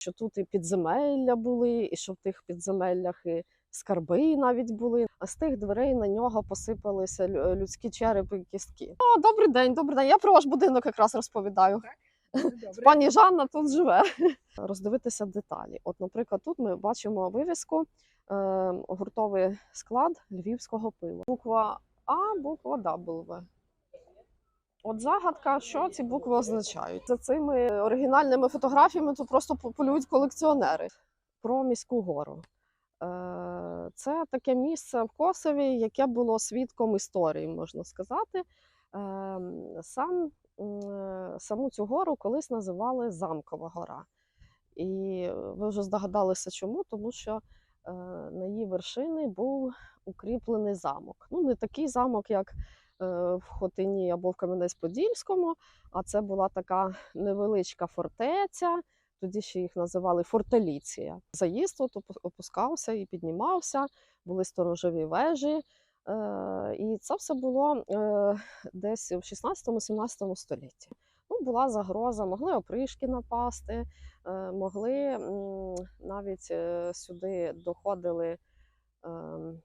що тут і підземелля були, і що в тих підземеллях і скарби навіть були. А з тих дверей на нього посипалися людські черепи і кістки. О, добрий день, добрий день. Я про ваш будинок якраз розповідаю. Пані Жанна тут живе. Роздивитися деталі. От, наприклад, тут ми бачимо вивіску е, гуртовий склад львівського пива. Буква А, буква W. От загадка, що ці букви означають. За цими оригінальними фотографіями тут просто по- полюють колекціонери про міську гору. Е, Це таке місце в Косові, яке було свідком історії, можна сказати. Е, Сам, е, саму цю гору колись називали Замкова гора. І ви вже здогадалися, чому? Тому що на її вершини був укріплений замок. Ну, не такий замок, як в Хотині або в Кам'янець-Подільському, а це була така невеличка фортеця. Тоді ще їх називали фортеліція. Заїзд опу- опускався і піднімався, були сторожові вежі. Е, і це все було е, десь в 16-17 столітті. Ну, була загроза, могли опришки напасти, е, могли навіть е, сюди доходили ем,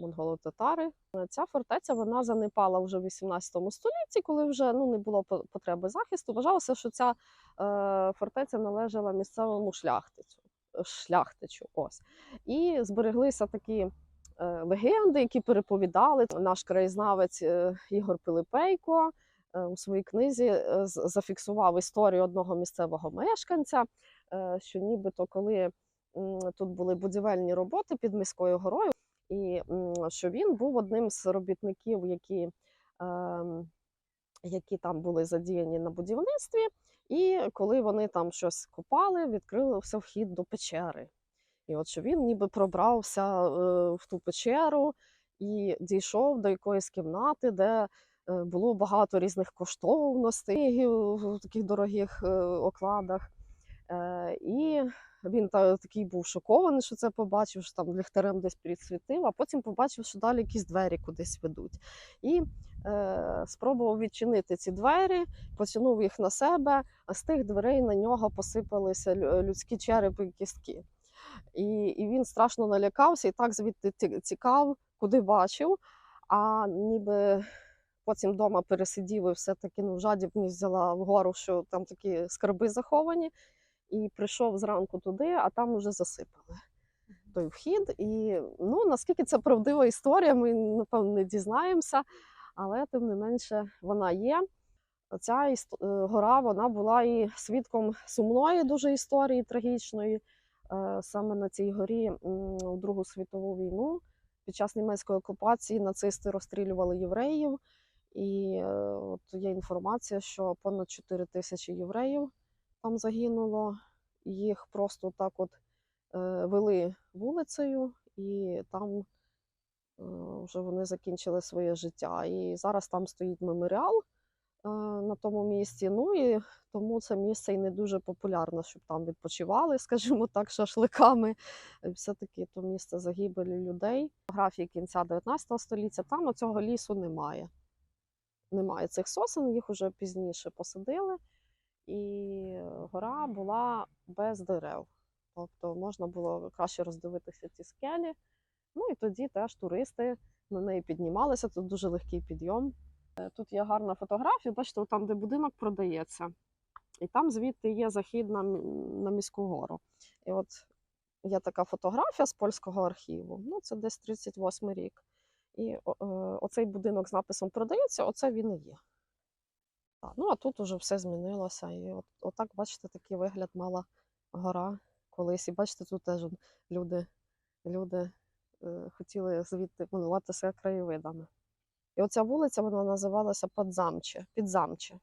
монголо-татари. Ця фортеця вона занепала вже в 18 столітті, коли вже ну, не було по- потреби захисту. Вважалося, що ця е, фортеця належала місцевому шляхтицю. шляхтичу. Ось. І збереглися такі е, легенди, які переповідали наш краєзнавець е, Ігор Пилипейко. е, У своїй книзі е, зафіксував історію одного місцевого мешканця, е, що нібито коли тут були будівельні роботи під міською горою, і що він був одним з робітників, які, ем, які там були задіяні на будівництві. І коли вони там щось копали, відкрився вхід до печери. І от що він ніби пробрався е, в ту печеру і дійшов до якоїсь кімнати, де е, було багато різних коштовностей в таких дорогих е, окладах. Е, і він та, такий був шокований, що це побачив, що там ліхтарем десь підсвітив, а потім побачив, що далі якісь двері кудись ведуть. І е, спробував відчинити ці двері, потягнув їх на себе, а з тих дверей на нього посипалися людські черепи і кістки. І, і він страшно налякався і так звідти ті- тікав, куди бачив. А ніби потім вдома пересидів і все-таки ну, жадібність взяла вгору, що там такі скарби заховані. І прийшов зранку туди, а там уже засипали той вхід. І ну, наскільки це правдива історія, ми напевно не дізнаємося, але тим не менше вона є. Ця е, гора вона була і свідком сумної дуже історії трагічної. Е, Саме на цій горі у Другу світову війну під час німецької окупації нацисти розстрілювали євреїв. І е, от є інформація, що понад 4 тисячі євреїв там загинуло. Їх просто так от е, вели вулицею, і там е, вже вони закінчили своє життя. І зараз там стоїть меморіал е, на тому місці. Ну і тому це місце і не дуже популярно, щоб там відпочивали, скажімо так, шашликами. Все-таки то місце загибелі людей. Фотографії кінця 19 століття там цього лісу немає. Немає цих сосен, їх уже пізніше посадили, і гора була без дерев. Тобто можна було краще роздивитися ці скелі. Ну і тоді теж туристи на неї піднімалися. Тут дуже легкий підйом. Е, Тут є гарна фотографія. Бачите, там, де будинок продається, і там звідти є захід на, на міську гору. І от є така фотографія з польського архіву. Ну, це десь 38 рік. І е, оцей будинок з написом продається, оце він і є. Ну а тут уже все змінилося. І от, отак, бачите, такий вигляд мала гора колись. І бачите, тут теж люди, люди е, хотіли звідти милуватися краєвидами. І оця вулиця вона називалася Подзамче, Підзамче.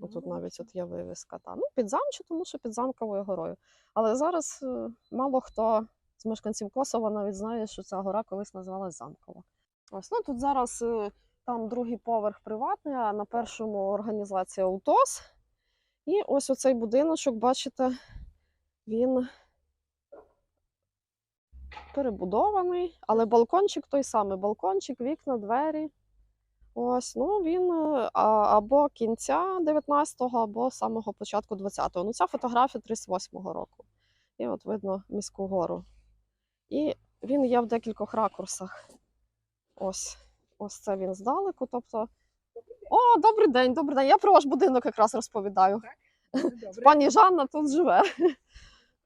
Отут навіть от є вивіска. Та. Ну, Підзамче, тому що під замковою горою. Але зараз е, мало хто з мешканців Косова навіть знає, що ця гора колись називалась Замкова. Ось ну тут зараз е, там другий поверх приватний, а на першому організація УТОС. І ось оцей будиночок, бачите, він перебудований, але балкончик той самий: балкончик, вікна, двері. Ось, ну він е, або кінця 19-го, або самого початку 20-го. Ну, ця фотографія 38-го року. І от видно міську гору. І він є в декількох ракурсах. Ось, ось це він здалеку. Тобто. О, добрий день, добрий день. Я про ваш будинок якраз розповідаю. Добре. Пані Жанна тут живе.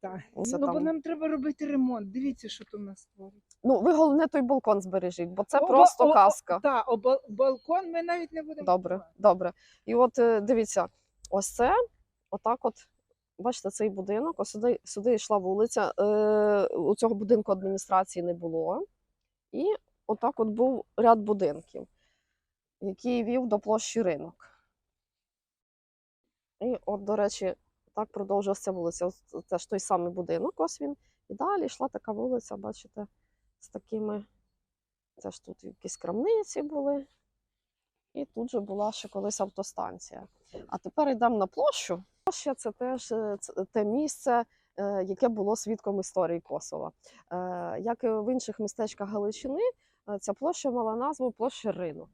Так. Це ну, бо нам треба робити ремонт. Дивіться, що тут у нас твориться. Ну, ви головне той балкон збережіть, бо це О, просто о, о, казка. Так, о, бал- балкон ми навіть не будемо. Добре, будувати. добре. І от е, дивіться, ось це, отак от, бачите, цей будинок, ось сюди, сюди йшла вулиця. Е, у цього будинку адміністрації не було. І отак от був ряд будинків, який вів до площі ринок. І от, до речі, так продовжилася вулиця. Це ж той самий будинок, ось він. І далі йшла така вулиця, бачите, з такими. Це ж тут якісь крамниці були. І тут же була ще колись автостанція. А тепер йдемо на площу. Площа це теж е, те місце, е, яке було свідком історії Косова. Е, Як і в інших містечках Галичини, ця площа мала назву площа Ринок.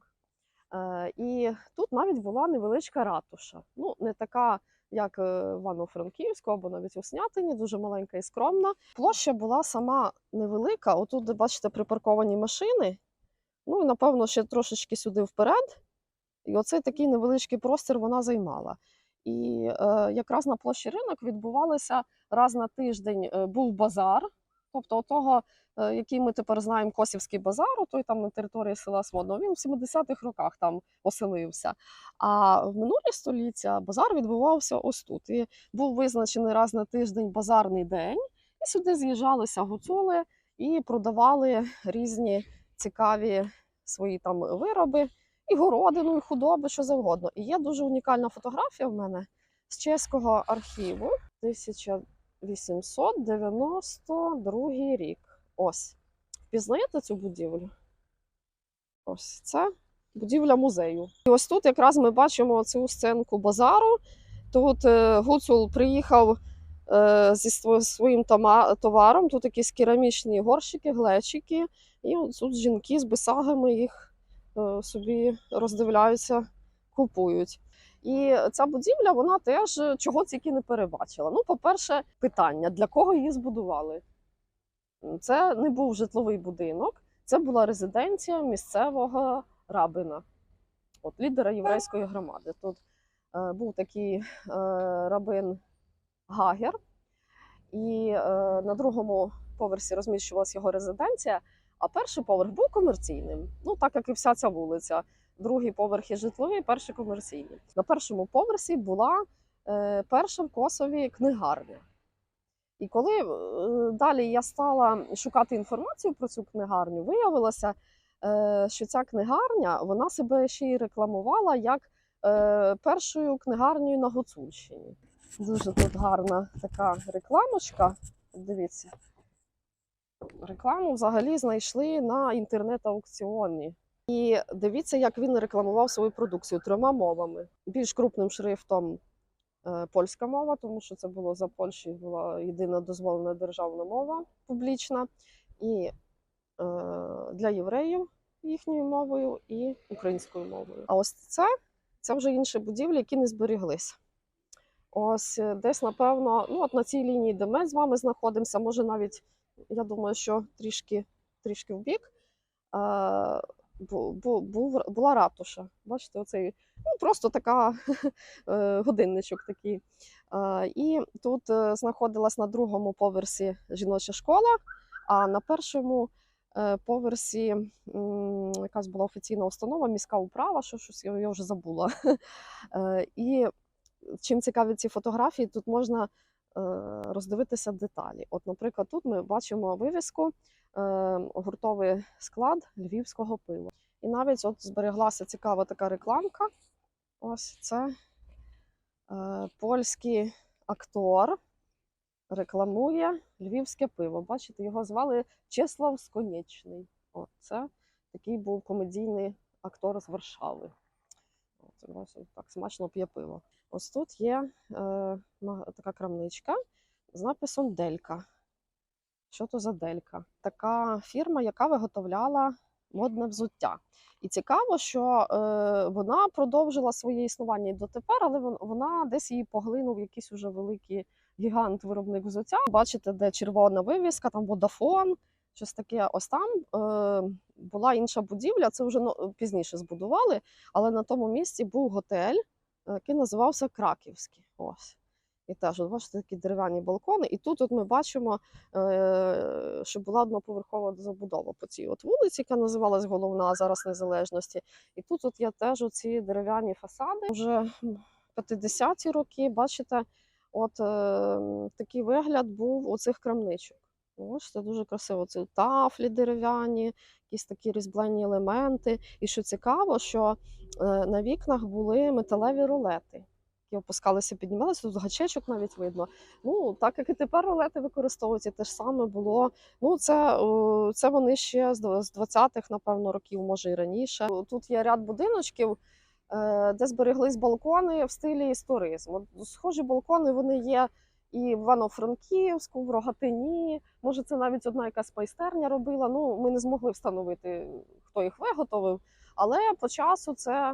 Е, І тут навіть була невеличка ратуша. Ну, не така, як е, в Івано-Франківську або навіть у Снятині, дуже маленька і скромна. Площа була сама невелика. Отут, де бачите, припарковані машини. Ну і напевно ще трошечки сюди вперед. І оцей такий невеличкий простір вона займала. І е, якраз на площі ринок відбувалося раз на тиждень е, був базар. Тобто, того, е, який ми тепер знаємо, Косівський базар, той там на території села Смодно, він в 70-х роках там оселився. А в минулі століття базар відбувався ось тут. І був визначений раз на тиждень базарний день, і сюди з'їжджалися гуцули і продавали різні цікаві свої там вироби, і городину, і худоби, що завгодно. І є дуже унікальна фотографія в мене з чеського архіву 1892 рік. Ось. Впізнаєте цю будівлю? Ось це будівля музею. І ось тут якраз ми бачимо цю сценку базару. Тут е, Гуцул приїхав е, зі своїм товаром. Тут якісь керамічні горщики, глечики. І тут жінки з бисагами їх е, собі роздивляються, купують. І ця будівля, вона теж чого тільки не перебачила. Ну, по-перше, питання: для кого її збудували? Це не був житловий будинок, це була резиденція місцевого рабина, от лідера єврейської громади. Тут е, був такий е, рабин Гагер, і е, на другому поверсі розміщувалася його резиденція, а перший поверх був комерційним. Ну, так як і вся ця вулиця. Другий поверх є житловий, перший комерційний. На першому поверсі була е, перша в Косові книгарня. І коли е, далі я стала шукати інформацію про цю книгарню, виявилося, е, що ця книгарня вона себе ще й рекламувала як першою книгарнею на Гуцульщині. Дуже тут гарна така рекламочка. Дивіться. Рекламу взагалі знайшли на інтернет-аукціоні. І дивіться, як він рекламував свою продукцію трьома мовами. Більш крупним шрифтом е, польська мова, тому що це було за Польщі, була єдина дозволена державна мова публічна, і е, для євреїв їхньою мовою і українською мовою. А ось це, це вже інші будівлі, які не зберіглися. Ось е, десь, напевно, ну от на цій лінії, де ми з вами знаходимося, може навіть, я думаю, що трішки, трішки бу, бу, був, була ратуша. Бачите, оцей ну, просто така е, годинничок такий. І тут е, знаходилась на другому поверсі жіноча школа, а на першому е, поверсі якась була офіційна установа, міська управа, що щось я вже забула. І чим цікаві ці фотографії, тут можна роздивитися деталі. От, наприклад, тут ми бачимо вивіску гуртовий склад львівського пива. І навіть от збереглася цікава така рекламка. Ось це е, польський актор рекламує львівське пиво. Бачите, його звали Чеслав Сконечний. От це такий був комедійний актор з Варшави. От, ось так смачно п'є пиво. Ось тут є е, така крамничка з написом Делька. Що то за Делька? Така фірма, яка виготовляла модне взуття. І цікаво, що е, вона продовжила своє існування дотепер, але вона десь її поглинув якийсь уже великий гігант виробник взуття. Бачите, де червона вивіска, там Водафон, щось таке. Ось там е, була інша будівля. Це вже ну, пізніше збудували, але на тому місці був готель, е, який називався Краківський. Ось. І теж, от бачите, такі дерев'яні балкони. І тут от ми бачимо, е, що була одноповерхова забудова по цій от вулиці, яка називалась головна зараз незалежності. І тут от є теж оці дерев'яні фасади. Вже 50-ті роки, бачите, от е, такий вигляд був у цих крамничок. Ось це дуже красиво. Це тафлі дерев'яні, якісь такі різьблені елементи. І що цікаво, що е, на вікнах були металеві рулети які опускалися, піднімалися. Тут гачечок навіть видно. Ну так як і тепер рулети використовуються, те ж саме було. Ну це, це вони ще з 20-х, напевно, років, може і раніше. Тут є ряд будиночків. е, Де збереглись балкони в стилі історизм. От Схожі балкони вони є і в Івано-Франківську, в Рогатині. Може, це навіть одна якась майстерня робила. Ну, ми не змогли встановити, хто їх виготовив. Але по часу це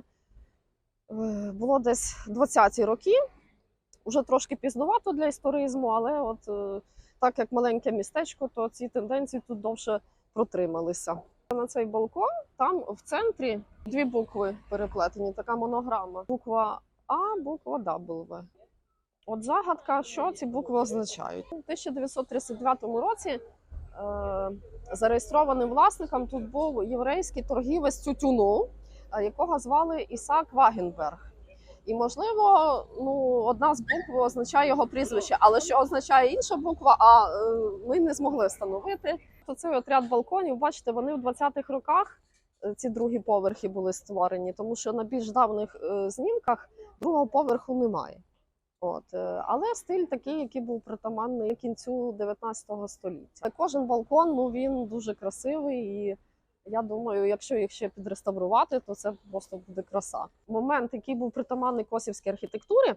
було десь 20-ті роки. Уже трошки пізнувато для історизму, але от е, так як маленьке містечко, то ці тенденції тут довше протрималися. На цей балкон там в центрі дві букви переплетені, така монограма. Буква А, буква W. От загадка, що ці букви означають. У 1939 році е, зареєстрованим власником тут був єврейський торгівець тютюну, е, якого звали Ісак Вагенберг. І, можливо, ну, одна з букв означає його прізвище, але що означає інша буква, а е, ми не змогли встановити. То цей от ряд балконів, бачите, вони в 20-х роках е, ці другі поверхи були створені, тому що на більш давних е, знімках другого поверху немає. От, е, але стиль такий, який був притаманний кінцю 19 століття. Кожен балкон ну він дуже красивий, і я думаю, якщо їх ще підреставрувати, то це просто буде краса. Момент, який був притаманний косівській архітектурі,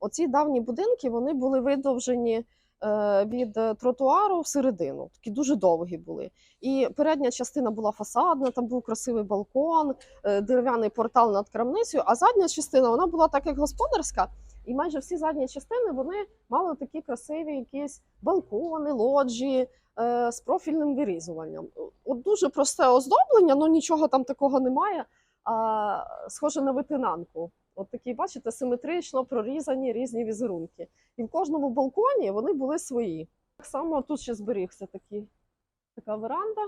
оці давні будинки вони були видовжені е, від тротуару всередину. Такі дуже довгі були. І передня частина була фасадна, там був красивий балкон, е, дерев'яний портал над крамницею, а задня частина вона була так як господарська. І майже всі задні частини вони мали такі красиві якісь балкони, лоджії е, з профільним вирізуванням. От дуже просте оздоблення, ну нічого там такого немає. А, схоже на витинанку. От такі, бачите, симетрично прорізані різні візерунки. І в кожному балконі вони були свої. Так само тут ще зберігся такі, така веранда.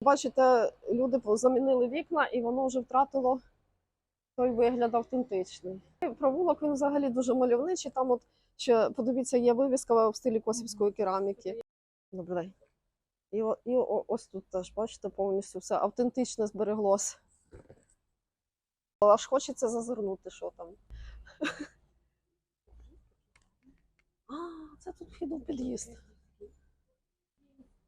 Бачите, люди замінили вікна, і воно вже втратило той вигляд автентичний. Провулок він взагалі дуже мальовничий. Там, от ще подивіться, є вивіска в стилі косівської кераміки. Добрий день. І, і ось тут теж, бачите, повністю все автентично збереглося. Аж хочеться зазирнути, що там. А, це тут вхід під'їзд.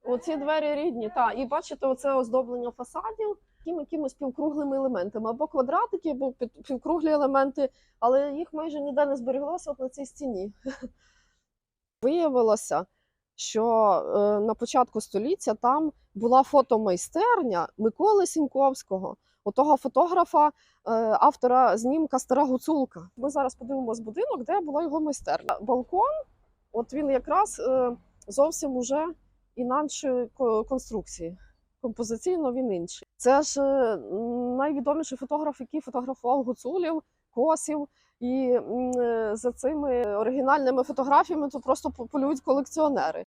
Оці двері рідні, так. І бачите, оце оздоблення фасадів якимись півкруглими елементами, або квадратики, або півкруглі елементи, але їх майже ніде не збереглося от на цій стіні. Виявилося, що е, на початку століття там була фотомайстерня Миколи Сіньковського, отого фотографа, е, автора знімка Стара Гуцулка. Ми зараз подивимось будинок, де була його майстерня. Балкон, от він якраз е, зовсім уже інакшої конструкції. Композиційно він інший. Це ж найвідоміший фотограф, який фотографував гуцулів, косів. І е, за цими оригінальними фотографіями то просто полюють колекціонери.